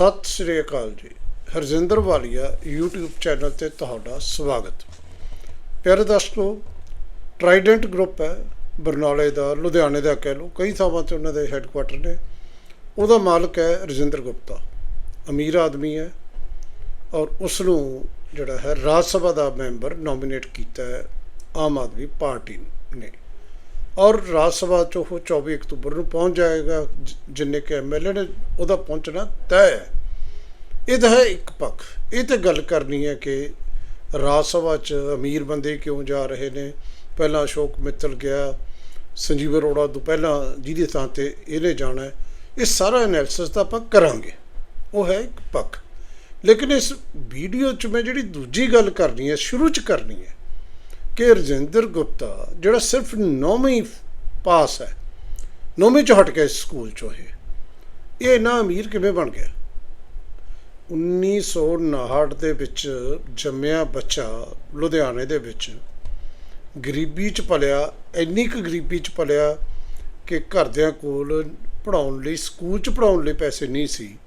ਸਤਿ ਸ੍ਰੀ ਅਕਾਲ ਜੀ। ਹਰਜਿੰਦਰ ਵਾਲੀਆ, YouTube channel ਤੇ ਤੁਹਾਡਾ ਸਵਾਗਤ। ਪਿਆਰੇ ਦਰਸ਼ਕੋ ਟਰਾਈਡੈਂਟ ਗਰੁੱਪ ਹੈ, ਬਰਨਾਲੇ ਦਾ, ਲੁਧਿਆਣੇ ਦਾ ਕਹਿ ਲਓ, ਕਈ ਥਾਵਾਂ ਤੇ ਉਹਨਾਂ ਦੇ ਹੈੱਡਕੁਆਟਰ ਨੇ। ਉਹਦਾ ਮਾਲਕ ਹੈ ਰਜਿੰਦਰ ਗੁਪਤਾ। ਅਮੀਰ ਆਦਮੀ ਹੈ ਔਰ ਉਸ ਨੂੰ ਜਿਹੜਾ ਹੈ ਰਾਜ ਸਭਾ ਦਾ ਮੈਂਬਰ ਨੋਮੀਨੇਟ ਕੀਤਾ ਹੈ ਆਮ ਆਦਮੀ ਪਾਰਟੀ ਨੇ। ਔਰ ਰਾਜ ਸਭਾ ਚ ਉਹ 24 ਅਕਤੂਬਰ ਨੂੰ ਪਹੁੰਚ ਜਾਏਗਾ, ਜ- ਜਿੰਨੇ ਕਿ ਐਮਐਲਏ ਨੇ, ਉਹਦਾ ਪਹੁੰਚਣਾ ਤੈਅ ਹੈ। ਇਹ ਤਾਂ ਹੈ ਇੱਕ ਪੱਖ। ਇਹ ਤੇ ਗੱਲ ਕਰਨੀ ਹੈ ਕਿ ਰਾਜ ਸਭਾ ਚ ਅਮੀਰ ਬੰਦੇ ਕਿਉਂ ਜਾ ਰਹੇ ਨੇ? ਪਹਿਲਾਂ ਅਸ਼ੋਕ ਮਿੱਤਲ ਗਿਆ, ਸੰਜੀਵ ਅਰੋੜਾ ਤੋਂ ਪਹਿਲਾਂ ਜਿਹਦੀ ਥਾਂ ਤੇ ਇਹਨੇ ਜਾਣਾ ਹੈ। ਇਹ ਸਾਰਾ ਐਨਾਲਿਸਿਸ ਤਾਂ ਆਪਾਂ ਕਰਾਂਗੇ। ਉਹ ਹੈ ਇੱਕ ਪੱਖ। ਲੇਕਿਨ ਇਸ ਵੀਡੀਓ 'ਚ ਮੈਂ ਜਿਹੜੀ ਦੂਜੀ ਗੱਲ ਕਰਨੀ ਹੈ, ਸ਼ੁਰੂ 'ਚ ਕਰਨੀ ਹੈ ਕਿ ਰਜਿੰਦਰ ਗੁਪਤਾ, ਜਿਹੜਾ ਸਿਰਫ ਨੌਵੀਂ ਪਾਸ ਹੈ, ਨੌਵੀਂ 'ਚ ਹਟ ਕੇ ਇਸ ਸਕੂਲ 'ਚੋਂ ਇਹ। ਇਹ ਨਾ ਅਮੀਰ ਕਿਵੇਂ ਬਣ ਗਿਆ? 1959 ਦੇ ਵਿੱਚ ਜੰਮਿਆ ਬੱਚਾ ਲੁਧਿਆਣੇ ਦੇ ਵਿੱਚ ਗਰੀਬੀ 'ਚ ਪਲਿਆ ਇੰਨੀ ਕੁ ਗਰੀਬੀ 'ਚ ਪਲਿਆ ਕਿ ਘਰਦਿਆਂ ਕੋਲ ਪੜਾਉਣ ਲਈ, ਸਕੂਲ 'ਚ ਪੜਾਉਣ ਲਈ ਪੈਸੇ ਨਹੀਂ ਸੀ।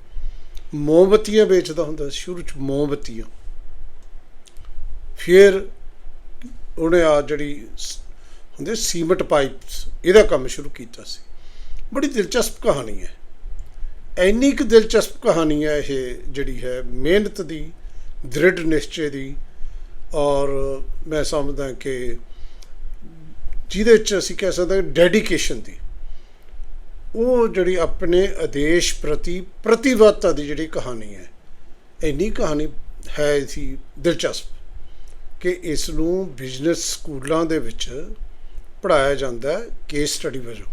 ਮੋਮਬੱਤੀਆਂ ਵੇਚਦਾ ਹੁੰਦਾ ਸ਼ੁਰੂ 'ਚ ਮੋਮਬੱਤੀਆਂ। ਫਿਰ ਉਹਨੇ ਆ ਜਿਹੜੀ ਸ- ਹੁੰਦੇ ਸੀਮਟ ਪਾਈਪਸ, ਇਹਦਾ ਕੰਮ ਸ਼ੁਰੂ ਕੀਤਾ ਸੀ। ਬੜੀ ਦਿਲਚਸਪ ਕਹਾਣੀ ਹੈ। ਇੰਨੀ ਕੁ ਦਿਲਚਸਪ ਕਹਾਣੀ ਹੈ ਇਹ ਜਿਹੜੀ ਹੈ, ਮਿਹਨਤ ਦੀ, ਦ੍ਰਿੜ ਨਿਸ਼ਚੇ ਦੀ ਔਰ ਮੈਂ ਸਮਝਦਾ ਕਿ ਜਿਹਦੇ ਚ ਅਸੀਂ ਕਹਿ ਸਕਦੇ ਹਾਂ ਡੈਡੀਕੇਸ਼ਨ ਦੀ। ਉਹ ਜਿਹੜੀ ਆਪਣੇ ਆਦੇਸ਼ ਪ੍ਰਤੀ ਪ੍ਰਤੀਬੱਧਤਾ ਦੀ ਜਿਹੜੀ ਕਹਾਣੀ ਹੈ, ਇੰਨੀ ਕਹਾਣੀ ਹੈ ਸੀ ਦਿਲਚਸਪ। ਕਿ ਇਸ ਨੂੰ ਬਿਜ਼ਨਸ ਸਕੂਲਾਂ ਦੇ ਵਿੱਚ ਪੜਾਇਆ ਜਾਂਦਾ ਹੈ ਕੇਸ ਸਟੱਡੀ ਵਜੋਂ।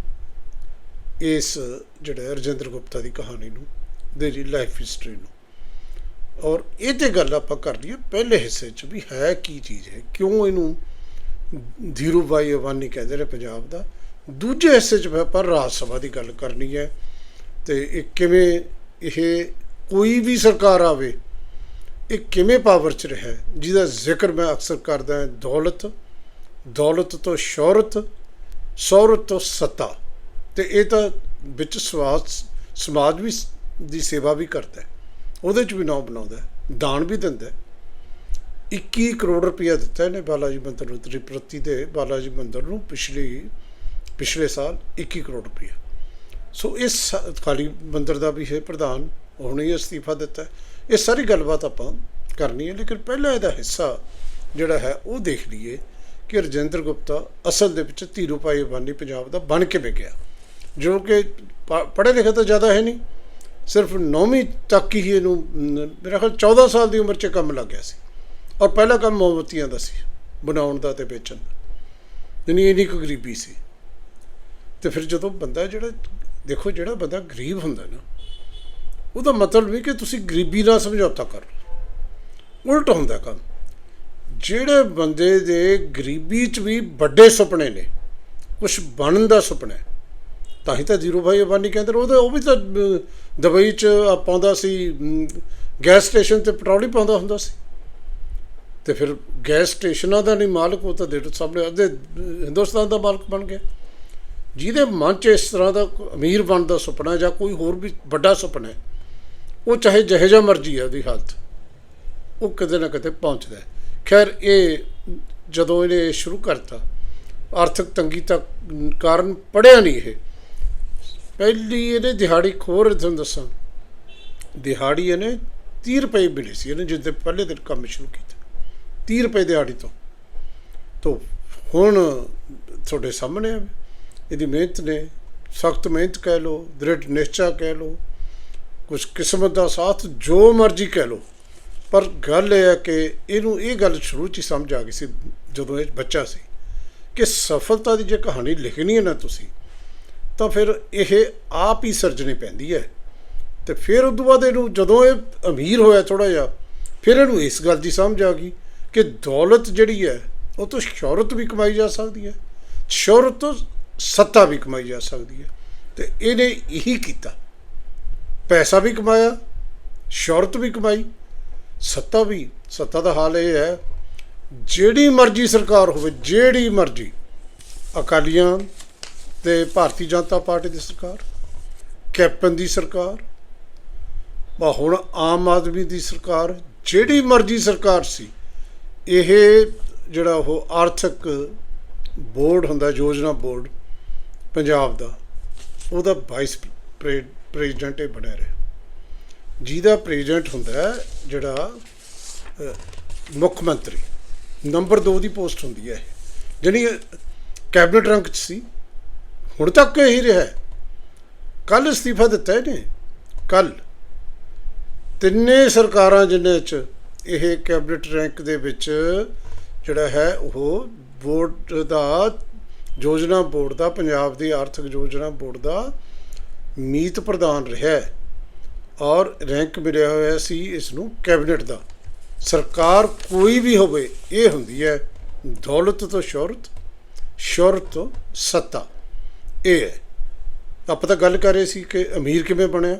ਇਸ ਜਿਹੜਾ ਰਜਿੰਦਰ ਗੁਪਤਾ ਦੀ ਕਹਾਣੀ ਨੂੰ ਦੇ ਜੀ ਲਾਈਫ ਹਿਸਟਰੀ ਨੂੰ। ਔਰ ਇਹ ਤੇ ਗੱਲ ਆਪਾਂ ਕਰ ਲਈਏ ਪਹਿਲੇ ਹਿੱਸੇ 'ਚ ਵੀ ਹੈ ਕੀ ਚੀਜ਼ ਹੈ ਕਿਉਂ ਇਹਨੂੰ ਧੀਰੂ ਬਾਈ ਅਵਾਨੀ ਕਹਿੰਦੇ ਨੇ ਪੰਜਾਬ ਦਾ? ਦੂਜੇ ਹਿੱਸੇ 'ਚ ਮੈਂ ਆਪਾਂ ਰਾਜ ਸਭਾ ਦੀ ਗੱਲ ਕਰਨੀ ਹੈ ਤੇ ਇਹ ਕਿਵੇਂ ਇਹ ਕੋਈ ਵੀ ਸਰਕਾਰ ਆਵੇ ਇਹ ਕਿਵੇਂ ਪਾਵਰ 'ਚ ਰਿਹਾ ਜਿਹਦਾ ਜ਼ਿਕਰ ਮੈਂ ਅਕਸਰ ਕਰਦਾ ਦੌਲਤ ਦੌਲਤ ਤੋਂ ਸ਼ੌਹਰਤ ਸ਼ੌਹਰਤ ਤੋਂ ਸੱਤਾ। ਤੇ ਇਹ ਤਾਂ ਵਿੱਚ ਸਵਾਸ, ਸਮਾਜ ਵੀ ਸ- ਦੀ ਸੇਵਾ ਵੀ ਕਰਦਾ ਉਹਦੇ 'ਚ ਵੀ ਨਾਮ ਬਣਾਉਂਦਾ ਦਾਨ ਵੀ ਦਿੰਦਾ ਹੈ। 21 ਕਰੋੜ ਰੁਪਇਆ ਦਿੱਤਾ ਇਹਨੇ ਬਾਲਾਜੀ ਮੰਦਰ ਨੂੰ ਤ੍ਰਿਪਰਤੀ ਦੇ ਬਾਲਾਜੀ ਮੰਦਰ ਨੂੰ ਪਿਛਲੀ, ਪਿਛਲੇ ਸਾਲ 21 ਕਰੋੜ ਰੁਪਇਆ। ਸੋ ਇਸ ਸ- ਖਾਲੀ ਮੰਦਰ ਦਾ ਵੀ ਹੈ ਪ੍ਰਧਾਨ ਹੁਣੇ ਹੀ ਅਸਤੀਫਾ ਦਿੱਤਾ ਇਹ ਸਾਰੀ ਗੱਲਬਾਤ ਆਪਾਂ ਕਰਨੀ ਹੈ, ਲੇਕਿਨ ਪਹਿਲਾਂ ਇਹਦਾ ਹਿੱਸਾ ਜਿਹੜਾ ਹੈ, ਉਹ ਦੇਖ ਲਈਏ ਕਿ ਰਜਿੰਦਰ ਗੁਪਤਾ ਅਸਲ ਦੇ ਵਿੱਚ ਧੀਰੂ ਭਾਈ ਅਬਾਨੀ ਪੰਜਾਬ ਦਾ ਬਣ ਕਿਵੇਂ ਗਿਆ। ਜੋ ਕਿ ਪੜ੍ਹੇ ਲਿਖੇ ਤਾਂ ਜ਼ਿਆਦਾ ਹੈ ਨਹੀਂ, ਸਿਰਫ 9ਵੀਂ ਤੱਕ ਹੀ ਇਹਨੂੰ ਮੇਰਾ ਖਿਆਲ 14 ਸਾਲ ਦੀ ਉਮਰ 'ਚ ਕੰਮ ਲੱਗ ਗਿਆ ਸੀ। ਔਰ ਪਹਿਲਾ ਕੰਮ ਮੋਮਬੱਤੀਆਂ ਦਾ ਸੀ, ਬਣਾਉਣ ਦਾ ਤੇ ਵੇਚਣ ਦਾ। ਯਾਨੀ ਇੰਨੀ ਕੁ ਗਰੀਬੀ ਸੀ। ਤੇ ਫਿਰ ਜਦੋਂ ਬੰਦਾ ਜਿਹੜਾ, ਦੇਖੋ ਜਿਹੜਾ ਬੰਦਾ ਗਰੀਬ ਹੁੰਦਾ ਨਾ ਉਹਦਾ ਮਤਲਬ ਨਹੀਂ ਕਿ ਤੁਸੀਂ ਗਰੀਬੀ ਨਾਲ ਸਮਝੌਤਾ ਕਰ ਲਓ। ਉਲਟ ਹੁੰਦਾ ਕੰਮ। ਜਿਹੜੇ ਬੰਦੇ ਦੇ ਗਰੀਬੀ 'ਚ ਵੀ ਵੱਡੇ ਸੁਪਨੇ ਨੇ ਕੁਝ ਬਣਨ ਦਾ ਸੁਪਨਾ ਹੈ, ਤਾਂ ਹੀ ਤਾਂ ਜ਼ੀਰੋ ਭਾਈ ਅਬਾਨੀ ਕਹਿੰਦੇ ਨੇ। ਉਹਦਾ ਉਹ ਵੀ ਤਾਂ ਦੁਬਈ 'ਚ ਪਾਉਂਦਾ ਸੀ ਗੈਸ ਸਟੇਸ਼ਨ ਤੇ ਪੈਟਰੋਲ ਹੀ ਪਾਉਂਦਾ ਹੁੰਦਾ ਸੀ। ਤੇ ਫਿਰ ਗੈਸ ਸਟੇਸ਼ਨਾਂ ਦਾ ਨਹੀਂ ਮਾਲਕ, ਉਹ ਤਾਂ ਦੇ ਸਾਹਮਣੇ ਅੱਧੇ ਹਿੰਦੁਸਤਾਨ ਦਾ ਮਾਲਕ ਬਣ ਗਿਆ। ਜਿਹਦੇ ਮਨ 'ਚ ਇਸ ਤਰ੍ਹਾਂ ਦਾ ਅਮੀਰ ਬਣਨ ਦਾ ਸੁਪਨਾ ਜਾਂ ਕੋਈ ਹੋਰ ਵੀ ਵੱਡਾ ਸੁਪਨਾ ਹੈ ਉਹ ਚਾਹੇ ਜਿਹੋ ਜਿਹਾ ਮਰਜ਼ੀ ਹੈ ਉਹਦੀ ਹਾਲਤ, ਉਹ ਕਿਤੇ ਨਾ ਕਿਤੇ ਪਹੁੰਚਦਾ ਹੈ। ਖੈਰ, ਇਹ ਜਦੋਂ ਇਹਨੇ ਸ਼ੁਰੂ ਕਰਤਾ, ਆਰਥਿਕ ਤੰਗੀ ਤੱਕ ਕਾਰਨ ਪੜਿਆ ਨਹੀਂ ਇਹ। ਪਹਿਲੀ ਇਹਨੇ ਦਿਹਾੜੀ ਖੋਰ ਤੁਹਾਨੂੰ ਦੱਸਾਂ। ਦਿਹਾੜੀ ਇਹਨੇ 30 ਰੁਪਏ ਮਿਲੀ ਸੀ, ਇਹਨੇ ਜਿਸ ਦੇ ਪਹਿਲੇ ਦਿਨ ਕੰਮ ਸ਼ੁਰੂ ਕੀਤਾ। 30 ਰੁਪਏ ਦਿਹਾੜੀ ਤੋਂ। ਤੋਂ ਹੁਣ ਤੁਹਾਡੇ ਸਾਹਮਣੇ ਹੈ ਇਹਦੀ ਮਿਹਨਤ ਨੇ, ਸਖਤ ਮਿਹਨਤ ਕਹਿ ਲੋ ਦ੍ਰਿੜ ਨਿਸ਼ਚਾ ਕਹਿ ਲੋ ਕੁਝ ਕਿਸਮਤ ਦਾ ਸਾਥ ਜੋ ਮਰਜ਼ੀ ਕਹਿ ਲੋ ਪਰ ਗੱਲ ਇਹ ਹੈ ਕਿ ਇਹਨੂੰ ਇਹ ਗੱਲ ਸ਼ੁਰੂ 'ਚ ਹੀ ਸਮਝ ਆ ਗਈ ਸੀ ਜਦੋਂ ਇਹ ਬੱਚਾ ਸੀ ਕਿ ਸਫਲਤਾ ਦੀ ਜੇ ਕਹਾਣੀ ਲਿਖਣੀ ਹੈ ਨਾ ਤੁਸੀਂ, ਤਾਂ ਫਿਰ ਇਹ ਆਪ ਹੀ ਸਿਰਜਣੀ ਪੈਂਦੀ ਹੈ। ਤੇ ਫਿਰ ਉਸ ਤੋਂ ਬਾਅਦ ਇਹਨੂੰ ਜਦੋਂ ਇਹ ਅਮੀਰ ਹੋਇਆ ਥੋੜਾ ਜਿਹਾ, ਫਿਰ ਇਹਨੂੰ ਇਸ ਗੱਲ ਦੀ ਸਮਝ ਆ ਗਈ ਕਿ ਦੌਲਤ ਜਿਹੜੀ ਹੈ, ਉਹ ਤੋਂ ਸ਼ੌਹਰਤ ਵੀ ਕਮਾਈ ਜਾ ਸਕਦੀ ਹੈ, ਸ਼ੌਹਰਤ ਤੋਂ ਸੱਤਾ ਵੀ ਕਮਾਈ ਜਾ ਸਕਦੀ ਹੈ। ਤੇ ਇਹਨੇ ਇਹੀ ਕੀਤਾ। ਪੈਸਾ ਵੀ ਕਮਾਇਆ, ਸ਼ੌਹਰਤ ਵੀ ਕਮਾਈ, ਸੱਤਾ ਵੀ, ਸੱਤਾ ਦਾ ਹਾਲ ਇਹ ਹੈ, ਜਿਹੜੀ ਮਰਜ਼ੀ ਸਰਕਾਰ ਹੋਵੇ, ਜਿਹੜੀ ਮਰਜ਼ੀ, ਅਕਾਲੀਆਂ ਤੇ ਭਾਰਤੀ ਜਨਤਾ ਪਾਰਟੀ ਦੀ ਸਰਕਾਰ, ਕੈਪਟਨ ਦੀ ਸਰਕਾਰ, ਬਾ ਹੁਣ ਆਮ ਆਦਮੀ ਦੀ ਸਰਕਾਰ, ਜਿਹੜੀ ਮਰਜ਼ੀ ਸਰਕਾਰ ਸੀ, ਇਹ ਜਿਹੜਾ ਉਹ ਆਰਥਿਕ ਬੋਰਡ ਹੁੰਦਾ, ਯੋਜਨਾ ਬੋਰਡ, ਪੰਜਾਬ ਦਾ, ਉਹਦਾ ਵਾਈਸ ਪ੍ਰੇ- ਪ੍ਰੈਜ਼ੀਡੈਂਟ ਇਹ ਬਣਿਆ ਰਿਹਾ। ਜਿਹਦਾ ਪ੍ਰੈਜ਼ੀਡੈਂਟ ਹੁੰਦਾ ਜਿਹੜਾ ਮੁੱਖ ਮੰਤਰੀ। ਨੰਬਰ 2 ਦੀ ਪੋਸਟ ਹੁੰਦੀ ਹੈ ਇਹ। ਜਿਹੜੀ ਕੈਬਨਿਟ ਰੰਕ ਚ ਸੀ। ਹੁਣ ਤੱਕ ਇਹੀ ਰਿਹਾ ਕੱਲ ਅਸਤੀਫਾ ਦਿੱਤਾ ਇਹਨੇ। ਕੱਲ ਤਿੰਨੇ ਸਰਕਾਰਾਂ ਜਿਨ੍ਹਾਂ ਚ ਇਹ ਕੈਬਨਿਟ ਰੈਂਕ ਦੇ ਵਿੱਚ ਜਿਹੜਾ ਹੈ ਉਹ ਬੋਰਡ ਦਾ, ਯੋਜਨਾ ਬੋਰਡ ਦਾ, ਪੰਜਾਬ ਦੀ ਆਰਥਿਕ ਯੋਜਨਾ ਬੋਰਡ ਦਾ ਮੀਤ ਪ੍ਰਧਾਨ ਰਿਹਾ ਹੈ ਔਰ ਰੈਂਕ ਮਿਲਿਆ ਹੋਇਆ ਸੀ ਇਸ ਨੂੰ ਕੈਬਨਿਟ ਦਾ। ਸਰਕਾਰ ਕੋਈ ਵੀ ਹੋਵੇ, ਇਹ ਹੁੰਦੀ ਹੈ ਦੌਲਤ ਤੋਂ ਸ਼ੌਹਰਤ ਸ਼ੌਹਰਤ ਤੋਂ ਸੱਤਾ। ਇਹ ਹੈ। ਆਪਾਂ ਤਾਂ ਗੱਲ ਕਰ ਰਹੇ ਸੀ ਕਿ ਅਮੀਰ ਕਿਵੇਂ ਬਣਿਆ?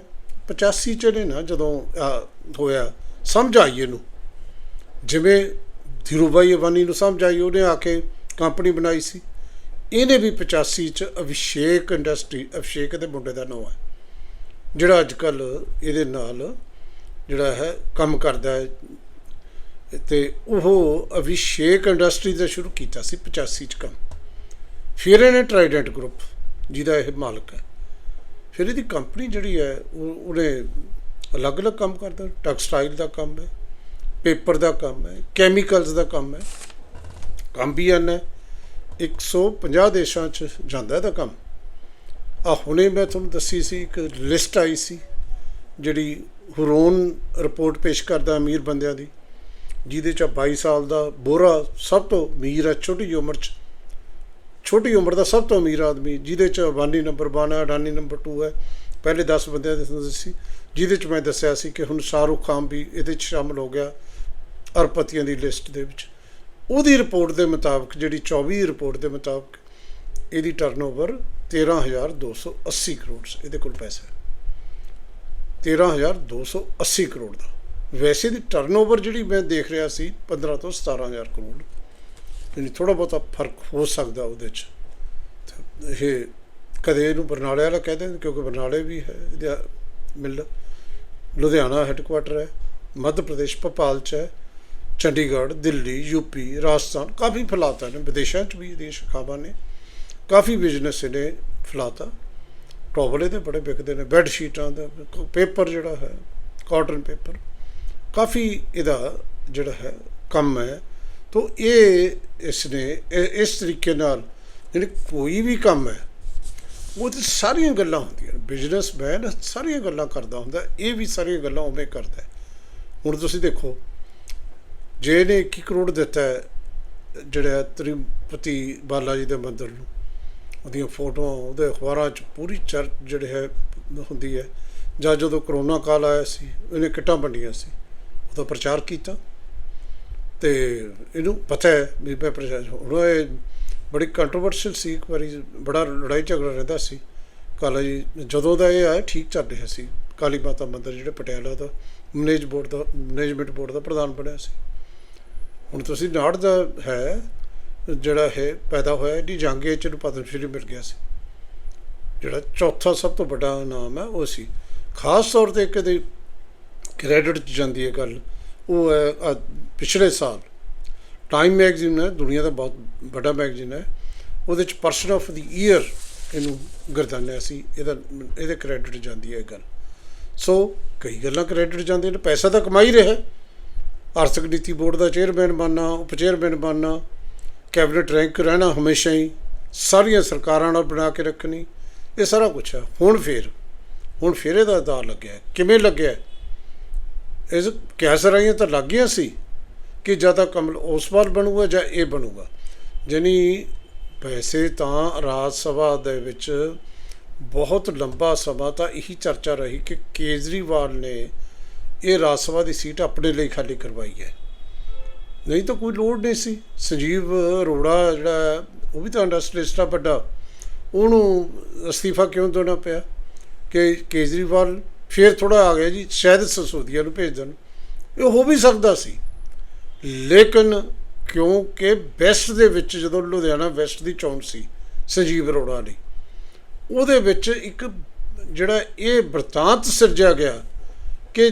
85 ਚ ਨੇ ਨਾ ਜਦੋਂ ਆਹ ਹੋਇਆ, ਸਮਝ ਆਈ ਇਹਨੂੰ। ਜਿਵੇਂ ਧੀਰੂਭਾਈ ਅਬਾਨੀ ਨੂੰ ਸਮਝ ਆਈ, ਉਹਨੇ ਆ ਕੇ ਕੰਪਨੀ ਬਣਾਈ ਸੀ। ਇਹਨੇ ਵੀ 85 ਚ ਅਭਿਸ਼ੇਕ ਇੰਡਸਟਰੀ, ਅਭਿਸ਼ੇਕ ਦੇ ਮੁੰਡੇ ਦਾ ਨਾਮ ਹੈ, ਜਿਹੜਾ ਅੱਜ ਕੱਲ ਇਹਦੇ ਨਾਲ ਜਿਹੜਾ ਹੈ ਕੰਮ ਕਰਦਾ ਹੈ। ਤੇ ਉਹ ਅਭਿਸ਼ੇਕ ਇੰਡਸਟਰੀ ਦਾ ਸ਼ੁਰੂ ਕੀਤਾ ਸੀ 85 ਚ ਕੰਮ। ਫਿਰ ਇਹਨੇ ਟ੍ਰਾਈਡੈਂਟ ਗਰੁੱਪ ਜਿਹਦਾ ਇਹ ਮਾਲਕ ਹੈ। ਫਿਰ ਇਹਦੀ ਕੰਪਨੀ ਜਿਹੜੀ ਹੈ, ਉਹ, ਉਹਨੇ ਅਲੱਗ-ਅਲੱਗ ਕੰਮ ਕਰਦਾ, ਟੈਕਸਟਾਈਲ ਦਾ ਕੰਮ ਹੈ, ਪੇਪਰ ਦਾ ਕੰਮ ਹੈ ਕੈਮੀਕਲਸ ਦਾ ਕੰਮ ਹੈ, ਕੰਮ ਵੀ ਹਨ 150 ਦੇਸ਼ਾਂ 'ਚ ਜਾਂਦਾ ਇਹਦਾ ਕੰਮ। ਆ ਹੁਣੇ ਮੈਂ ਤੁਹਾਨੂੰ ਦੱਸੀ ਸੀ, ਇੱਕ ਲਿਸਟ ਆਈ ਸੀ, ਜਿਹੜੀ ਹੁਰੋਨ ਰਿਪੋਰਟ ਪੇਸ਼ ਕਰਦਾ ਅਮੀਰ ਬੰਦਿਆਂ ਦੀ, ਜਿਹਦੇ 'ਚ 22 ਸਾਲ ਦਾ ਬੋਰਾ ਸਭ ਤੋਂ ਅਮੀਰ ਹੈ ਛੋਟੀ ਉਮਰ 'ਚ। ਛੋਟੀ ਉਮਰ ਦਾ ਸਭ ਤੋਂ ਅਮੀਰ ਆਦਮੀ, ਜਿਹਦੇ 'ਚ ਅਬਾਨੀ ਨੰਬਰ 1 ਹੈ ਅਡਾਨੀ ਨੰਬਰ 2 ਹੈ ਪਹਿਲੇ 10 ਬੰਦਿਆਂ ਦੇ ਸੀ ਜਿਹਦੇ 'ਚ ਮੈਂ ਦੱਸਿਆ ਸੀ ਕਿ ਹੁਣ ਸ਼ਾਹਰੁਖ ਖਾਨ ਵੀ ਇਹਦੇ 'ਚ ਸ਼ਾਮਲ ਹੋ ਗਿਆ ਅਰਪਤੀਆਂ ਦੀ ਲਿਸਟ ਦੇ ਵਿੱਚ। ਉਹਦੀ ਰਿਪੋਰਟ ਦੇ ਮੁਤਾਬਕ, ਜਿਹੜੀ 24 ਰਿਪੋਰਟ ਦੇ ਮੁਤਾਬਕ, ਇਹਦੀ ਟਰਨਓਵਰ 13280 ਕਰੋੜ ਇਹਦੇ ਕੋਲ ਪੈਸਾ ਹੈ। 13280 ਕਰੋੜ ਦਾ। ਵੈਸੇ ਦੀ ਟਰਨਓਵਰ ਜਿਹੜੀ ਮੈਂ ਦੇਖ ਰਿਹਾ ਸੀ 15 ਤੋਂ 17000 ਕਰੋੜ। ਯਾਨੀ ਥੋੜਾ ਬਹੁਤਾ ਫ਼ਰਕ ਹੋ ਸਕਦਾ ਉਹਦੇ ਚ। ਇਹ ਕਦੇ ਇਹਨੂੰ ਬਰਨਾਲੇ ਵਾਲਾ ਕਹਿੰਦੇ ਨੇ ਕਿਉਂਕਿ ਬਰਨਾਲੇ ਵੀ ਹੈ, ਇਹਦਾ ਮਿਲ ਲੁਧਿਆਣਾ ਹੈੱਡਕੁਆਟਰ ਹੈ, ਮੱਧ ਪ੍ਰਦੇਸ਼ ਭੋਪਾਲ ਚ ਹੈ। ਚੰਡੀਗੜ੍ਹ, ਦਿੱਲੀ ਯੂਪੀ ਰਾਜਸਥਾਨ ਕਾਫੀ ਫੈਲਾਤਾ ਨੇ, ਵਿਦੇਸ਼ਾਂ ਚ ਵੀ ਇਹਦੀਆਂ ਸ਼ਾਖਾਵਾਂ ਨੇ। ਕਾਫੀ ਬਿਜ਼ਨਸ ਨੇ ਫੈਲਾਤਾ। ਟੋਬਲੇ ਦੇ ਬੜੇ ਵਿਕਦੇ ਨੇ ਬੈੱਡ ਸ਼ੀਟਾਂ ਦਾ, ਪੇਪਰ ਜਿਹੜਾ ਹੈ, ਕਾਟਨ ਪੇਪਰ, ਕਾਫੀ ਇਹਦਾ ਜਿਹੜਾ ਹੈ, ਕੰਮ ਹੈ। ਤੋ ਇਹ ਇਸ ਨੇ ਇਸ ਤਰੀਕੇ ਨਾਲ ਜਿਹੜੀ ਕੋਈ ਵੀ ਕੰਮ ਹੈ, ਉਹ ਤੇ ਸਾਰੀਆਂ ਗੱਲਾਂ ਹੁੰਦੀਆਂ ਨੇ। ਬਿਜ਼ਨਸਮੈਨ ਸਾਰੀਆਂ ਗੱਲਾਂ ਕਰਦਾ ਹੁੰਦਾ, ਇਹ ਵੀ ਸਾਰੀਆਂ ਗੱਲਾਂ ਉਵੇਂ ਕਰਦਾ ਹੁਣ ਤੁਸੀਂ ਦੇਖੋ ਜੇ ਇਹਨੇ 21 ਕਰੋੜ ਦਿੱਤਾ ਜਿਹੜਾ ਤ੍ਰਿਪਤੀ ਬਾਲਾ ਜੀ ਦੇ ਮੰਦਿਰ ਨੂੰ, ਉਹਦੀਆਂ ਫੋਟੋਆਂ, ਉਹਦੇ ਅਖਬਾਰਾਂ 'ਚ ਪੂਰੀ ਚਰਚ ਜਿਹੜੇ ਹੈ, ਹੁੰਦੀ ਹੈ। ਜਾਂ ਜਦੋਂ ਕਰੋਨਾ ਕਾਲ ਆਇਆ ਸੀ, ਇਹਨੇ ਕਿੱਟਾਂ ਵੰਡੀਆਂ ਸੀ, ਉਹਦਾ ਪ੍ਰਚਾਰ ਕੀਤਾ। ਤੇ ਇਹਨੂੰ ਪਤਾ ਹੈ, ਵੀ ਮੈਂ ਪ੍ਰਚਾਰ, ਹੁਣ ਇਹ ਬੜੀ ਕੰਟਰੋਵਰਸ਼ੀਅਲ ਸੀ, ਇੱਕ ਵਾਰੀ ਬੜਾ ਲੜਾਈ ਝਗੜਾ ਰਹਿੰਦਾ ਸੀ। ਕਾਲਾ ਜੀ, ਜਦੋਂ ਦਾ ਇਹ ਆਇਆ, ਠੀਕ ਚੱਲ ਰਿਹਾ ਸੀ। ਕਾਲੀ ਮਾਤਾ ਮੰਦਿਰ, ਜਿਹੜੇ ਪਟਿਆਲਾ ਦਾ ਮੈਨੇਜ ਬੋਰਡ ਦਾ ਮੈਨੇਜਮੈਂਟ ਬੋਰਡ ਦਾ ਪ੍ਰਧਾਨ ਬਣਿਆ ਸੀ। ਹੁਣ ਤੁਸੀਂ ਨਾੜ ਦਾ ਹੈ, ਜਿਹੜਾ ਇਹ ਪੈਦਾ ਹੋਇਆ, ਇਹਦੀ ਜੰਗ ਚ ਨੂੰ ਪਦਮ ਸ਼੍ਰੀ ਮਿਲ ਗਿਆ ਸੀ। ਜਿਹੜਾ ਚੌਥਾ ਸਭ ਤੋਂ ਵੱਡਾ ਨਾਮ ਹੈ, ਉਹ ਸੀ। ਖਾਸ ਤੌਰ ਤੇ ਕਦੇ ਕ੍ਰੈਡਿਟ ਚ ਜਾਂਦੀ ਹੈ ਗੱਲ, ਉਹ ਹੈ ਪਿਛਲੇ ਸਾਲ ਟਾਈਮ ਮੈਗਜ਼ੀਨ ਹੈ, ਦੁਨੀਆ ਦਾ ਬਹੁਤ ਵੱਡਾ ਮੈਗਜ਼ੀਨ ਹੈ। ਉਹਦੇ ਚ ਪਰਸਨ ਆਫ ਦੀ ਈਅਰ ਇਹਨੂੰ ਗਰਦਾਨਿਆ ਸੀ, ਇਹਦਾ, ਇਹਦੇ ਕ੍ਰੈਡਿਟ ਜਾਂਦੀ ਹੈ ਇਹ ਗੱਲ। ਸੋ ਕਈ ਗੱਲਾਂ ਕ੍ਰੈਡਿਟ ਜਾਂਦੇ ਨੇ, ਪੈਸਾ ਤਾਂ ਕਮਾਈ ਰਿਹਾ। ਆਰਥਿਕ ਨੀਤੀ ਬੋਰਡ ਦਾ ਚੇਅਰਮੈਨ ਬਣਨਾ, ਉਪ ਚੇਅਰਮੈਨ ਬਣਨਾ, ਕੈਬਨਿਟ ਰੈਂਕ ਰਹਿਣਾ ਹਮੇਸ਼ਾ ਹੀ, ਸਾਰੀਆਂ ਸਰਕਾਰਾਂ ਨਾਲ ਬਣਾ ਕੇ ਰੱਖਣੀ, ਇਹ ਸਾਰਾ ਕੁਝ ਆ। ਹੁਣ ਫੇਰ ਹੁਣ ਫੇਰ ਇਹਦਾ ਦਾਅ ਲੱਗਿਆ ਕਿਵੇਂ ਲੱਗਿਆ ਹੈ? ਇਸ ਕੈਸਰਾਈਆਂ ਤਾਂ ਲੱਗ ਗਈਆਂ ਸੀ ਕਿ ਜਾਂ ਤਾਂ ਕਮਲ ਓਸਵਾਲ ਬਣੂਗਾ ਜਾਂ ਇਹ ਬਣੂਗਾ। ਜਾਣੀ ਵੈਸੇ ਤਾਂ ਰਾਜ ਸਭਾ ਦੇ ਵਿੱਚ ਬਹੁਤ ਲੰਬਾ ਸਮਾਂ ਤਾਂ ਇਹੀ ਚਰਚਾ ਰਹੀ ਕਿ ਕੇਜਰੀਵਾਲ ਨੇ ਇਹ ਰਾਜ ਸਭਾ ਦੀ ਸੀਟ ਆਪਣੇ ਲਈ ਖਾਲੀ ਕਰਵਾਈ ਹੈ। ਨਹੀਂ ਤਾਂ ਕੋਈ ਲੋੜ ਨਹੀਂ ਸੀ। ਸੰਜੀਵ ਅਰੋੜਾ ਜਿਹੜਾ ਉਹ ਵੀ ਤਾਂ ਇੰਡਸਟਰੀਸਟ ਆ ਵੱਡਾ। ਉਹਨੂੰ ਅਸਤੀਫਾ ਕਿਉਂ ਦੇਣਾ ਪਿਆ? ਕਿ ਕੇਜਰੀਵਾਲ ਫੇਰ ਥੋੜਾ ਆ ਗਿਆ ਜੀ, ਸ਼ਾਇਦ ਸਸੋਦੀਆ ਨੂੰ ਭੇਜ ਦੇਣ। ਇਹ ਹੋ ਵੀ ਸਕਦਾ ਸੀ। ਲੇਕਿਨ ਕਿਉਂਕਿ ਵੈਸਟ ਦੇ ਵਿੱਚ ਜਦੋਂ ਲੁਧਿਆਣਾ ਵੈਸਟ ਦੀ ਚੋਣ ਸੀ ਸੰਜੀਵ ਅਰੋੜਾ ਲਈ, ਉਹਦੇ ਵਿੱਚ ਇੱਕ ਜਿਹੜਾ ਇਹ ਵਰਤਾਂਤ ਸਿਰਜਿਆ ਗਿਆ ਕਿ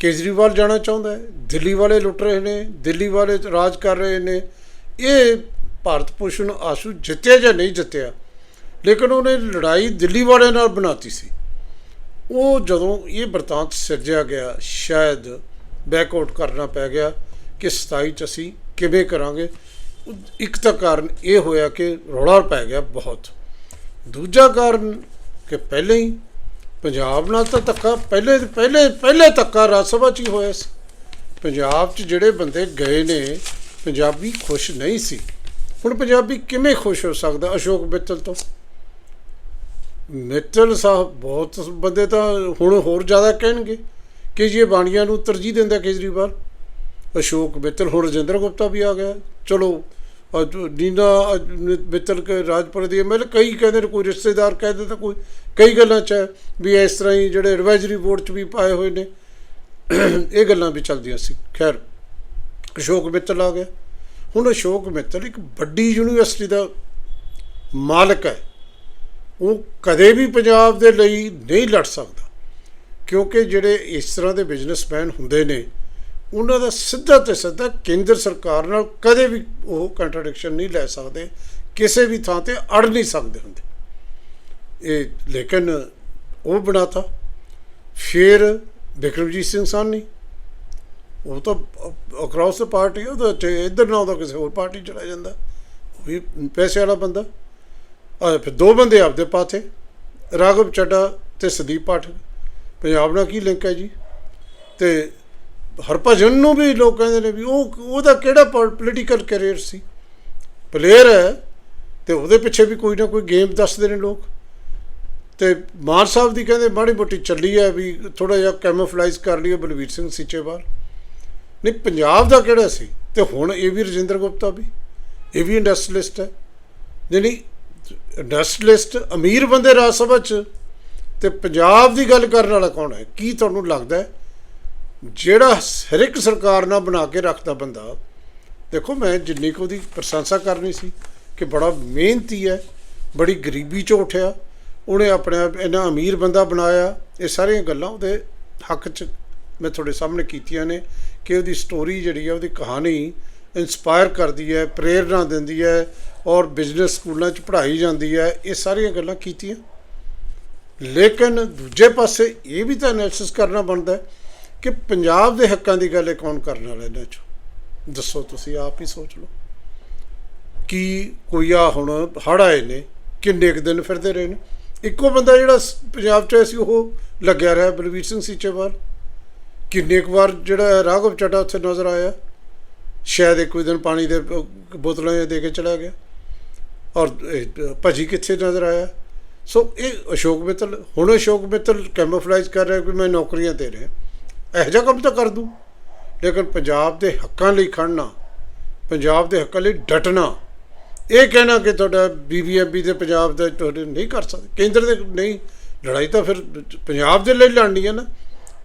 ਕੇਜਰੀਵਾਲ ਜਾਣਾ ਚਾਹੁੰਦਾ ਹੈ, ਦਿੱਲੀ ਵਾਲੇ ਲੁੱਟ ਰਹੇ ਨੇ, ਦਿੱਲੀ ਵਾਲੇ ਰਾਜ ਕਰ ਰਹੇ ਨੇ। ਇਹ ਭਾਰਤ ਭੂਸ਼ਣ ਆਸ਼ੂ ਜਿੱਤਿਆ ਜਾਂ ਨਹੀਂ ਜਿੱਤਿਆ? ਲੇਕਿਨ ਉਹਨੇ ਲੜਾਈ ਦਿੱਲੀ ਵਾਲਿਆਂ ਨਾਲ ਬਣਾਤੀ ਸੀ। ਉਹ ਜਦੋਂ ਇਹ ਵਰਤਾਂਤ ਸਿਰਜਿਆ ਗਿਆ, ਸ਼ਾਇਦ ਬੈਕਆਊਟ ਕਰਨਾ ਪੈ ਗਿਆ ਕਿ 27 ਚ ਅਸੀਂ ਕਿਵੇਂ ਕਰਾਂਗੇ? ਇੱਕ ਤਾਂ ਕਾਰਨ ਇਹ ਹੋਇਆ ਕਿ ਰੌਲਾ ਪੈ ਗਿਆ ਬਹੁਤ। ਦੂਜਾ ਕਾਰਨ ਕਿ ਪਹਿਲਾਂ ਹੀ ਪੰਜਾਬ ਨਾਲ ਤਾਂ ਧੱਕਾ ਪਹਿਲੇ ਪਹਿਲੇ ਪਹਿਲੇ ਧੱਕਾ ਰਾਜ ਸਭਾ 'ਚ ਹੀ ਹੋਇਆ ਸੀ। ਪੰਜਾਬ 'ਚ ਜਿਹੜੇ ਬੰਦੇ ਗਏ ਨੇ, ਪੰਜਾਬੀ ਖੁਸ਼ ਨਹੀਂ ਸੀ। ਹੁਣ ਪੰਜਾਬੀ ਕਿਵੇਂ ਖੁਸ਼ ਹੋ ਸਕਦਾ ਅਸ਼ੋਕ ਮਿੱਤਲ ਤੋਂ? ਮਿੱਤਲ ਸਾਹਿਬ ਬਹੁਤ ਬੰਦੇ ਤਾਂ ਹੁਣ ਹੋਰ ਜ਼ਿਆਦਾ ਕਹਿਣਗੇ ਕਿ ਜੀ ਬਾਣੀਆਂ ਨੂੰ ਤਰਜੀਹ ਦਿੰਦਾ ਕੇਜਰੀਵਾਲ, ਅਸ਼ੋਕ ਮਿੱਤਲ, ਹੁਣ ਰਜਿੰਦਰ ਗੁਪਤਾ ਵੀ ਆ ਗਿਆ। ਚਲੋ ਅੱਜ ਨੀਨਾ ਮਿੱਤਲ ਕੇ ਰਾਜਪੁਰ ਦੀ ਐਮਐਲ ਕਈ ਕਹਿੰਦੇ ਨੇ ਕੋਈ ਰਿਸ਼ਤੇਦਾਰ ਕਹਿੰਦੇ ਤਾਂ ਕੋਈ ਕਈ ਗੱਲਾਂ ਚ ਹੈ ਵੀ ਇਸ ਤਰ੍ਹਾਂ ਹੀ ਜਿਹੜੇ ਐਡਵਾਈਜ਼ਰੀ ਬੋਰਡ ਚ ਵੀ ਪਾਏ ਹੋਏ ਨੇ। ਇਹ ਗੱਲਾਂ ਵੀ ਚੱਲਦੀਆਂ ਸੀ। ਖੈਰ, ਅਸ਼ੋਕ ਮਿੱਤਲ ਆ ਗਿਆ। ਹੁਣ ਅਸ਼ੋਕ ਮਿੱਤਲ ਇੱਕ ਵੱਡੀ ਯੂਨੀਵਰਸਿਟੀ ਦਾ ਮਾਲਕ ਹੈ। ਉਹ ਕਦੇ ਵੀ ਪੰਜਾਬ ਦੇ ਲਈ ਨਹੀਂ ਲੜ ਸਕਦਾ। ਕਿਉਂਕਿ ਜਿਹੜੇ ਇਸ ਤਰ੍ਹਾਂ ਦੇ ਬਿਜ਼ਨਸਮੈਨ ਹੁੰਦੇ ਨੇ ਉਹਨਾਂ ਦਾ ਸਿੱਧਾ ਤੇ ਸਿੱਧਾ ਕੇਂਦਰ ਸਰਕਾਰ ਨਾਲ ਕਦੇ ਵੀ ਉਹ ਕੰਟਰਡਿਕਸ਼ਨ ਨਹੀਂ ਲੈ ਸਕਦੇ, ਕਿਸੇ ਵੀ ਥਾਂ ਤੇ ਅੜ ਨਹੀਂ ਸਕਦੇ ਹੁੰਦੇ। ਇਹ ਲੇਕਿਨ ਉਹ ਬਣਾਤਾ। ਫਿਰ ਬਿਕਰਮਜੀਤ ਸਿੰਘ ਸਾਨੀ ਉਹ ਤਾਂ ਅਕ੍ਰੋਸ ਦ ਪਾਰਟੀ ਉਹਦਾ ਤਾਂ ਇੱਧਰ ਨਾ ਉਹਦਾ ਕਿਸੇ ਹੋਰ ਪਾਰਟੀ ਚਲਾ ਜਾਂਦਾ। ਉਹ ਵੀ ਪੈਸੇ ਵਾਲਾ ਬੰਦਾ। ਆ ਫਿਰ ਦੋ ਬੰਦੇ ਆਪਦੇ ਪਾਥੇ ਰਾਘਵ ਚੱਡਾ ਤੇ ਸੰਦੀਪ ਪਾਠਕ। ਪੰਜਾਬ ਨਾਲ ਕੀ ਲਿੰਕ ਹੈ ਜੀ? ਤੇ ਹਰਭਜਨ ਨੂੰ ਵੀ ਲੋਕ ਕਹਿੰਦੇ ਨੇ ਵੀ ਉਹ, ਉਹਦਾ ਕਿਹੜਾ ਪੋਲੀਟੀਕਲ ਕੈਰੀਅਰ ਸੀ? ਪਲੇਅਰ ਹੈ ਤੇ ਉਹਦੇ ਪਿੱਛੇ ਵੀ ਕੋਈ ਨਾ ਕੋਈ ਗੇਮ ਦੱਸਦੇ ਨੇ ਲੋਕ। ਤੇ ਮਾਨ ਸਾਹਿਬ ਦੀ ਕਹਿੰਦੇ ਮਾੜੀ ਮੋਟੀ ਚੱਲੀ ਹੈ ਵੀ ਥੋੜਾ ਜਿਹਾ ਕੈਮੋਫਲਾਈਜ਼ ਕਰ ਲਈਏ ਬਲਵੀਰ ਸਿੰਘ ਸੀਚੇਵਾਲ। ਨਹੀਂ, ਪੰਜਾਬ ਦਾ ਕਿਹੜਾ ਸੀ? ਤੇ ਹੁਣ ਇਹ ਵੀ ਰਜਿੰਦਰ ਗੁਪਤਾ ਵੀ। ਇਹ ਵੀ ਇੰਡਸਟਰੀਲਿਸਟ ਹੈ। ਯਾਨੀ ਇੰਡਸਟਰੀਲਿਸਟ ਅਮੀਰ ਬੰਦੇ ਰਾਜ ਸਭਾ ਚ। ਤੇ ਪੰਜਾਬ ਦੀ ਗੱਲ ਕਰਨ ਵਾਲਾ ਕੌਣ ਹੈ? ਕੀ ਤੁਹਾਨੂੰ ਲੱਗਦਾ ਹੈ? ਜਿਹੜਾ ਹਰ ਇੱਕ ਸਰਕਾਰ ਨਾਲ ਬਣਾ ਕੇ ਰੱਖਦਾ ਬੰਦਾ, ਦੇਖੋ ਮੈਂ ਜਿੰਨੀ ਕੁ ਉਹਦੀ ਪ੍ਰਸ਼ੰਸਾ ਕਰਨੀ ਸੀ ਕਿ ਬੜਾ ਮਿਹਨਤੀ ਹੈ, ਬੜੀ ਗਰੀਬੀ ਚੋਂ ਉੱਠਿਆ, ਉਹਨੇ ਆਪਣੇ ਆਪ ਇੰਨਾ ਅਮੀਰ ਬੰਦਾ ਬਣਾਇਆ, ਇਹ ਸਾਰੀਆਂ ਗੱਲਾਂ ਉਹਦੇ ਹੱਕ 'ਚ ਮੈਂ ਤੁਹਾਡੇ ਸਾਹਮਣੇ ਕੀਤੀਆਂ ਨੇ ਕਿ ਉਹਦੀ ਸਟੋਰੀ ਜਿਹੜੀ ਹੈ, ਉਹਦੀ ਕਹਾਣੀ ਇਨਸਪਾਇਰ ਕਰਦੀ ਹੈ, ਪ੍ਰੇਰਣਾ ਦਿੰਦੀ ਹੈ ਔਰ ਬਿਜ਼ਨਸ ਸਕੂਲਾਂ 'ਚ ਪੜ੍ਹਾਈ ਜਾਂਦੀ ਹੈ, ਇਹ ਸਾਰੀਆਂ ਗੱਲਾਂ ਕੀਤੀਆਂ। ਲੇਕਿਨ ਦੂਜੇ ਪਾਸੇ ਇਹ ਵੀ ਤਾਂ ਐਨਾਲਿਸਿਸ ਕਰਨਾ ਬਣਦਾ ਹੈ ਕਿ ਪੰਜਾਬ ਦੇ ਹੱਕਾਂ ਦੀ ਗੱਲ ਇਹ ਕੌਣ ਕਰਨ ਵਾਲਾ ਇਹਨਾਂ 'ਚੋਂ? ਦੱਸੋ ਤੁਸੀਂ, ਆਪ ਹੀ ਸੋਚ ਲਓ। ਕਿ ਕੋਈ ਆ ਹੁਣ ਹੜ੍ਹ ਆਏ ਨੇ, ਕਿੰਨੇ ਕੁ ਦਿਨ ਫਿਰਦੇ ਰਹੇ ਨੇ? ਇੱਕੋ ਬੰਦਾ ਜਿਹੜਾ ਸ- ਪੰਜਾਬ 'ਚ ਸੀ, ਉਹ ਲੱਗਿਆ ਰਿਹਾ ਬਲਵੀਰ ਸਿੰਘ ਸੀਚੇਵਾਲ। ਕਿੰਨੇ ਕੁ ਵਾਰ ਜਿਹੜਾ ਰਾਘਵ ਚੱਡਾ ਉੱਥੇ ਨਜ਼ਰ ਆਇਆ, ਸ਼ਾਇਦ ਇੱਕ ਦਿਨ ਪਾਣੀ ਦੇ ਬੋਤਲਾਂ ਦੇ ਕੇ ਚਲਾ ਗਿਆ। ਔਰ ਭਜੀ ਕਿੱਥੇ ਨਜ਼ਰ ਆਇਆ? ਸੋ ਇਹ ਅਸ਼ੋਕ ਮਿੱਤਲ, ਹੁਣ ਅਸ਼ੋਕ ਮਿੱਤਲ ਕੈਮੋਫਲਾਈਜ਼ ਕਰ ਰਿਹਾ ਕਿ ਮੈਂ ਨੌਕਰੀਆਂ ਦੇ ਰਿਹਾ। ਇਹੋ ਜਿਹਾ ਕੰਮ ਤਾਂ ਕਰ ਦੂੰ। ਲੇਕਿਨ ਪੰਜਾਬ ਦੇ ਹੱਕਾਂ ਲਈ ਖੜਨਾ ਪੰਜਾਬ ਦੇ ਹੱਕਾਂ ਲਈ ਡਟਣਾ, ਇਹ ਕਹਿਣਾ ਕਿ ਤੁਹਾਡਾ ਬੀਬੀਐਮਬੀ ਦੇ ਪੰਜਾਬ ਦੇ ਤੁਹਾਡੇ ਨਹੀਂ ਕਰ ਸਕਦੇ ਕੇਂਦਰ ਦੇ ਨਹੀਂ, ਲੜਾਈ ਤਾਂ ਫਿਰ ਪੰਜਾਬ ਦੇ ਲਈ ਲੜਨੀ ਹੈ ਨਾ।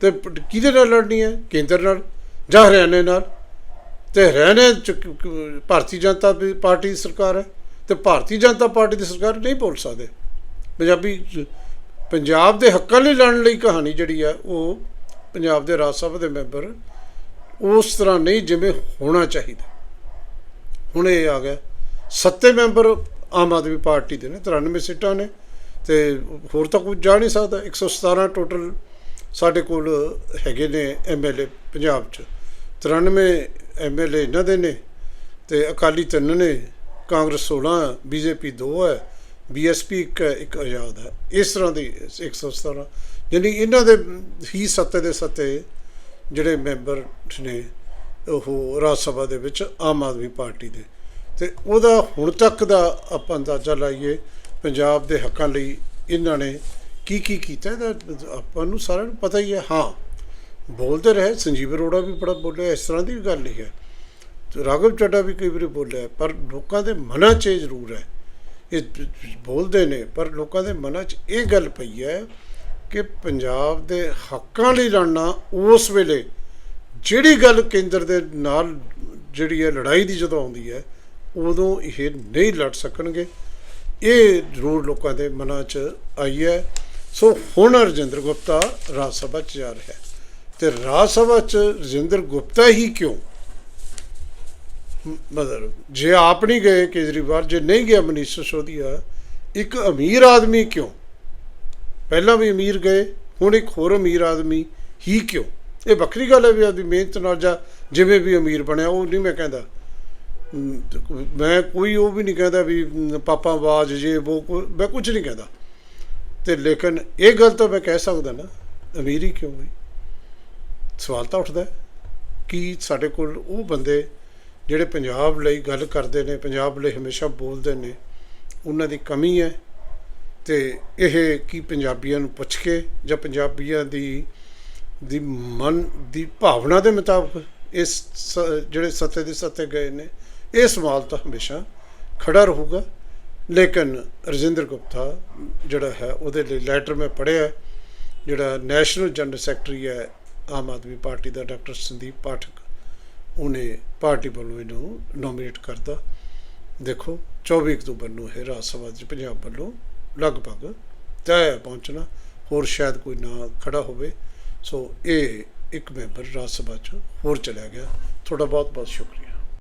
ਤੇ ਕਿਹਦੇ ਨਾਲ ਲੜਨੀ ਹੈ? ਕੇਂਦਰ ਨਾਲ ਜਾਂ ਹਰਿਆਣੇ ਨਾਲ? ਤੇ ਹਰਿਆਣੇ ਚ ਭਾਰਤੀ ਜਨਤਾ ਪਾਰਟੀ ਦੀ ਸਰਕਾਰ ਹੈ ਤੇ ਭਾਰਤੀ ਜਨਤਾ ਪਾਰਟੀ ਦੀ ਸਰਕਾਰ ਨਹੀਂ ਬੋਲ ਸਕਦੇ। ਪੰਜਾਬੀ ਪੰਜਾਬ ਦੇ ਹੱਕਾਂ ਲਈ ਲੜਨ ਲਈ ਕਹਾਣੀ ਜਿਹੜੀ ਹੈ, ਉਹ ਪੰਜਾਬ ਦੇ ਰਾਜ ਸਭਾ ਦੇ ਮੈਂਬਰ ਉਸ ਤਰ੍ਹਾਂ ਨਹੀਂ ਜਿਵੇਂ ਹੋਣਾ ਚਾਹੀਦਾ। ਹੁਣ ਇਹ ਆ ਗਿਆ। ਸੱਤੇ ਮੈਂਬਰ ਆਮ ਆਦਮੀ ਪਾਰਟੀ ਦੇ ਨੇ 93 ਸੀਟਾਂ ਨੇ ਤੇ ਹੋਰ ਤਾਂ ਕੁਝ ਜਾ ਨਹੀਂ ਸਕਦਾ। 117 ਟੋਟਲ ਸਾਡੇ ਕੋਲ ਹੈਗੇ ਨੇ ਐਮਐਲਏ ਪੰਜਾਬ ਚ। 93 ਐਮਐਲਏ ਇਹਨਾਂ ਦੇ ਨੇ ਤੇ ਅਕਾਲੀ ਤਿੰਨ ਨੇ, ਕਾਂਗਰਸ 16 ਹੈ ਬੀਜੇਪੀ 2 ਹੈ ਬੀਐਸਪੀ ਇੱਕ ਹੈ, ਇੱਕ ਆਜ਼ਾਦ ਹੈ। ਇਸ ਤਰ੍ਹਾਂ ਦੀ 117 ਯਾਨੀ ਇਹਨਾਂ ਦੇ ਹੀ ਸੱਤੇ ਦੇ ਸੱਤੇ ਜਿਹੜੇ ਮੈਂਬਰ ਨੇ ਉਹ ਰਾਜ ਸਭਾ ਦੇ ਵਿੱਚ ਆਮ ਆਦਮੀ ਪਾਰਟੀ ਦੇ। ਤੇ ਉਹਦਾ ਹੁਣ ਤੱਕ ਦਾ ਆਪਾਂ ਅੰਦਾਜ਼ਾ ਲਾਈਏ ਪੰਜਾਬ ਦੇ ਹੱਕਾਂ ਲਈ ਇਹਨਾਂ ਨੇ ਕੀ ਕੀ ਕੀਤਾ ਇਹਦਾ ਆਪਾਂ ਨੂੰ ਸਾਰਿਆਂ ਨੂੰ ਪਤਾ ਹੀ ਹੈ। ਹਾਂ, ਬੋਲਦੇ ਰਹੇ, ਸੰਜੀਵ ਅਰੋੜਾ ਵੀ ਬੜਾ ਬੋਲਿਆ, ਇਸ ਤਰ੍ਹਾਂ ਦੀ ਵੀ ਗੱਲ ਨਹੀਂ ਹੈ। ਰਾਘਵ ਚੱਡਾ ਵੀ ਕਈ ਵਾਰੀ ਬੋਲਿਆ, ਪਰ ਲੋਕਾਂ ਦੇ ਮਨਾਂ 'ਚ ਇਹ ਜ਼ਰੂਰ ਹੈ। ਇਹ ਬੋਲਦੇ ਨੇ, ਪਰ ਲੋਕਾਂ ਦੇ ਮਨਾਂ 'ਚ ਇਹ ਗੱਲ ਪਈ ਹੈ ਕਿ ਪੰਜਾਬ ਦੇ ਹੱਕਾਂ ਲਈ ਲੜਨਾ ਉਸ ਵੇਲੇ ਜਿਹੜੀ ਗੱਲ ਕੇਂਦਰ ਦੇ ਨਾਲ ਜਿਹੜੀ ਹੈ ਲੜਾਈ ਦੀ ਜਦੋਂ ਆਉਂਦੀ ਹੈ, ਉਦੋਂ ਇਹ ਨਹੀਂ ਲੜ ਸਕਣਗੇ। ਇਹ ਜ਼ਰੂਰ ਲੋਕਾਂ ਦੇ ਮਨਾਂ 'ਚ ਆਈ ਹੈ। ਸੋ ਹੁਣ ਰਜਿੰਦਰ ਗੁਪਤਾ ਰਾਜ ਸਭਾ 'ਚ ਜਾ ਰਿਹਾ ਹੈ। ਤੇ ਰਾਜ ਸਭਾ ਚ ਰਜਿੰਦਰ ਗੁਪਤਾ ਹੀ ਕਿਉਂ? ਮਤਲਬ ਜੇ ਆਪ ਨਹੀਂ ਗਏ ਕੇਜਰੀਵਾਲ, ਜੇ ਨਹੀਂ ਗਿਆ ਮਨੀਸ਼ ਸਿਸੋਦੀਆ, ਇੱਕ ਅਮੀਰ ਆਦਮੀ ਕਿਉਂ? ਪਹਿਲਾਂ ਵੀ ਅਮੀਰ ਗਏ, ਹੁਣ ਇੱਕ ਹੋਰ ਅਮੀਰ ਆਦਮੀ, ਹੀ ਕਿਉਂ? ਇਹ ਵੱਖਰੀ ਗੱਲ ਹੈ ਵੀ ਆਦਮੀ ਮਿਹਨਤ ਨਾਲ ਜਾਂ ਜਿਵੇਂ ਵੀ ਅਮੀਰ ਬਣਿਆ, ਉਹ ਨਹੀਂ ਮੈਂ ਕਹਿੰਦਾ। ਮੈਂ ਕੋਈ ਉਹ ਵੀ ਨਹੀਂ ਕਹਿੰਦਾ ਵੀ ਪਾਪਾ ਆਵਾਜ਼ ਜੇ ਉਹ ਮੈਂ ਕੁਝ ਨਹੀਂ ਕਹਿੰਦਾ। ਤੇ ਲੇਕਿਨ ਇਹ ਗੱਲ ਤਾਂ ਮੈਂ ਕਹਿ ਸਕਦਾ ਨਾ, ਅਮੀਰ ਹੀ ਕਿਉਂ ਹੋਈ ਸਵਾਲ ਤਾਂ ਉੱਠਦਾ ਕਿ ਸਾਡੇ ਕੋਲ ਉਹ ਬੰਦੇ ਜਿਹੜੇ ਪੰਜਾਬ ਲਈ ਗੱਲ ਕਰਦੇ ਨੇ, ਪੰਜਾਬ ਲਈ ਹਮੇਸ਼ਾ ਬੋਲਦੇ ਨੇ, ਉਹਨਾਂ ਦੀ ਕਮੀ ਹੈ। ਤੇ ਇਹ ਕੀ ਪੰਜਾਬੀਆਂ ਨੂੰ ਪੁੱਛ ਕੇ ਜਾਂ ਪੰਜਾਬੀਆਂ ਦੀ ਦੀ ਮਨ, ਦੀ ਭਾਵਨਾ ਦੇ ਮੁਤਾਬਕ ਇਸ ਸ- ਜਿਹੜੇ ਸੱਤੇ ਦੇ ਸੱਤੇ ਗਏ ਨੇ, ਇਹ ਸਵਾਲ ਤਾਂ ਹਮੇਸ਼ਾ ਖੜਾ ਰਹੂਗਾ। ਲੇਕਿਨ ਰਜਿੰਦਰ ਗੁਪਤਾ ਜਿਹੜਾ ਹੈ, ਉਹਦੇ ਲਈ ਲੈਟਰ ਮੈਂ ਪੜ੍ਹਿਆ ਜਿਹੜਾ ਨੈਸ਼ਨਲ ਜਨਰਲ ਸੈਕਟਰੀ ਹੈ ਆਮ ਆਦਮੀ ਪਾਰਟੀ ਦਾ ਡਾਕਟਰ ਸੰਦੀਪ ਪਾਠਕ, ਉਹਨੇ ਪਾਰਟੀ ਵੱਲੋਂ ਇਹਨੂੰ ਨੋਮੀਨੇਟ ਕਰਦਾ ਦੇਖੋ 24 ਅਕਤੂਬਰ ਨੂੰ ਇਹ ਰਾਜ ਸਭਾ ਚ ਪੰਜਾਬ ਵੱਲੋਂ ਲਗਭਗ ਤੈਅ ਪਹੁੰਚਣਾ, ਹੋਰ ਸ਼ਾਇਦ ਕੋਈ ਨਾ ਖੜਾ ਹੋਵੇ। ਸੋ ਇਹ ਇੱਕ ਮੈਂਬਰ ਰਾਜ ਸਭਾ ਚ ਹੋਰ ਚਲਾ ਗਿਆ। ਤੁਹਾਡਾ ਬਹੁਤ ਬਹੁਤ ਸ਼ੁਕਰੀਆ।